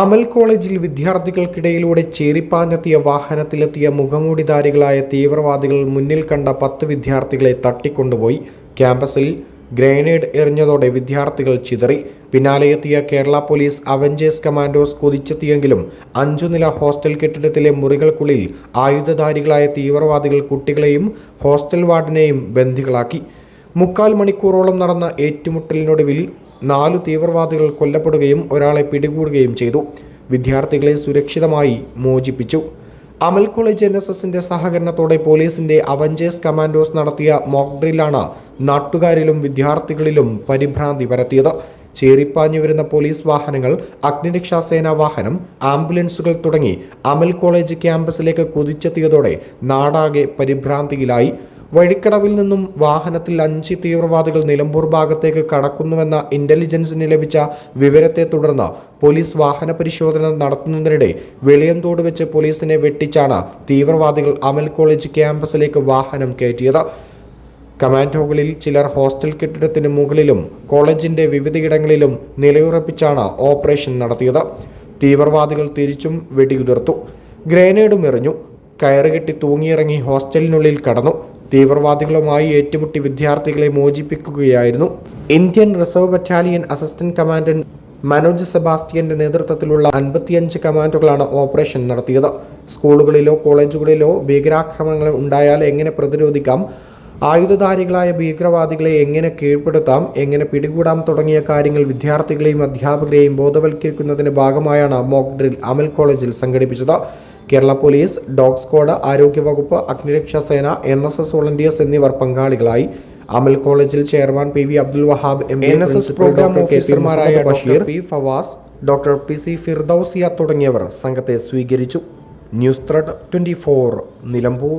അമൽ കോളേജിൽ വിദ്യാർത്ഥികൾക്കിടയിലൂടെ ചേരിപ്പാഞ്ഞെത്തിയ വാഹനത്തിലെത്തിയ മുഖമൂടിധാരികളായ തീവ്രവാദികൾ മുന്നിൽ കണ്ട പത്ത് വിദ്യാർത്ഥികളെ തട്ടിക്കൊണ്ടുപോയി. ക്യാമ്പസിൽ ഗ്രനേഡ് എറിഞ്ഞതോടെ വിദ്യാർത്ഥികൾ ചിതറി. പിന്നാലെ എത്തിയ കേരള പോലീസ് അവഞ്ചേഴ്സ് കമാൻഡോസ് കുതിച്ചെത്തിയെങ്കിലും അഞ്ചു നില ഹോസ്റ്റൽ കെട്ടിടത്തിലെ മുറികൾക്കുള്ളിൽ ആയുധധാരികളായ തീവ്രവാദികൾ കുട്ടികളെയും ഹോസ്റ്റൽ വാർഡിനെയും ബന്ദികളാക്കി. മുക്കാൽ മണിക്കൂറോളം നടന്ന ഏറ്റുമുട്ടലിനൊടുവിൽ നാലു തീവ്രവാദികൾ കൊല്ലപ്പെടുകയും ഒരാളെ പിടികൂടുകയും ചെയ്തു. വിദ്യാർത്ഥികളെ സുരക്ഷിതമായി മോചിപ്പിച്ചു. അമൽ കോളേജ് എൻ എസ് എസിന്റെ സഹകരണത്തോടെ പോലീസിന്റെ അവഞ്ചേഴ്സ് കമാൻഡോസ് നടത്തിയ മോക്ക് ഡ്രില്ലാണ് നാട്ടുകാരിലും വിദ്യാർത്ഥികളിലും പരിഭ്രാന്തി പരത്തിയത്. ചേറിപ്പാഞ്ഞു വരുന്ന പോലീസ് വാഹനങ്ങൾ അഗ്നിരക്ഷാ സേനാ വാഹനം ആംബുലൻസുകൾ തുടങ്ങി അമൽ കോളേജ് ക്യാമ്പസിലേക്ക് കുതിച്ചെത്തിയതോടെ നാടാകെ പരിഭ്രാന്തിയിലായി. വഴിക്കടവിൽ നിന്നും വാഹനത്തിൽ അഞ്ച് തീവ്രവാദികൾ നിലമ്പൂർ ഭാഗത്തേക്ക് കടക്കുന്നുവെന്ന ഇന്റലിജൻസിന് ലഭിച്ച വിവരത്തെ തുടർന്ന് പോലീസ് വാഹന പരിശോധന നടത്തുന്നതിനിടെ വെളിയന്തോട് വെച്ച് പോലീസിനെ വെട്ടിച്ചാണ് തീവ്രവാദികൾ അമൽ കോളേജ് ക്യാമ്പസിലേക്ക് വാഹനം കയറ്റിയത്. കമാൻഡോകളിൽ ചിലർ ഹോസ്റ്റൽ കെട്ടിടത്തിന് മുകളിലും കോളേജിന്റെ വിവിധയിടങ്ങളിലും നിലയുറപ്പിച്ചാണ് ഓപ്പറേഷൻ നടത്തിയത്. തീവ്രവാദികൾ തിരിച്ചും വെടിയുതിർത്തു. ഗ്രനേഡും എറിഞ്ഞു. കയറുകെട്ടി തൂങ്ങിയിറങ്ങി ഹോസ്റ്റലിനുള്ളിൽ കടന്നു. തീവ്രവാദികളുമായി ഏറ്റുമുട്ടി വിദ്യാർത്ഥികളെ മോചിപ്പിക്കുകയായിരുന്നു. Indian reserve battalion assistant commandant Manoj സെബാസ്റ്റ്യന്റെ നേതൃത്വത്തിലുള്ള അൻപത്തിയഞ്ച് കമാൻഡുകളാണ് ഓപ്പറേഷൻ നടത്തിയത്. സ്കൂളുകളിലോ കോളേജുകളിലോ ഭീകരാക്രമണങ്ങൾ ഉണ്ടായാൽ എങ്ങനെ പ്രതിരോധിക്കാം? ആയുധധാരികളായ ഭീകരവാദികളെ എങ്ങനെ കീഴ്പ്പെടുത്താം? എങ്ങനെ പിടികൂടാം തുടങ്ങിയ കാര്യങ്ങൾ വിദ്യാർത്ഥികളെയും അധ്യാപകരെയും ബോധവൽക്കരിക്കുന്നതിന്റെ ഭാഗമായാണ് മോക്ക് ഡ്രിൽ അമൽ കോളേജിൽ സംഘടിപ്പിച്ചത്. കേരള പോലീസ് ഡോഗ് സ്ക്വാഡ് ആരോഗ്യവകുപ്പ് അഗ്നിരക്ഷാ സേന എൻ എസ് എസ് വോളണ്ടിയേഴ്സ് എന്നിവർ പങ്കാളികളായി. അമൽ കോളേജിൽ chairman P V Abdul Wahab M N S S programme ഓഫീസർമാരായ Basheer P Fawaz doctor P C Firdausiya തുടങ്ങിയവർ സംഘത്തെ സ്വീകരിച്ചു. News thread twenty four Nilambur.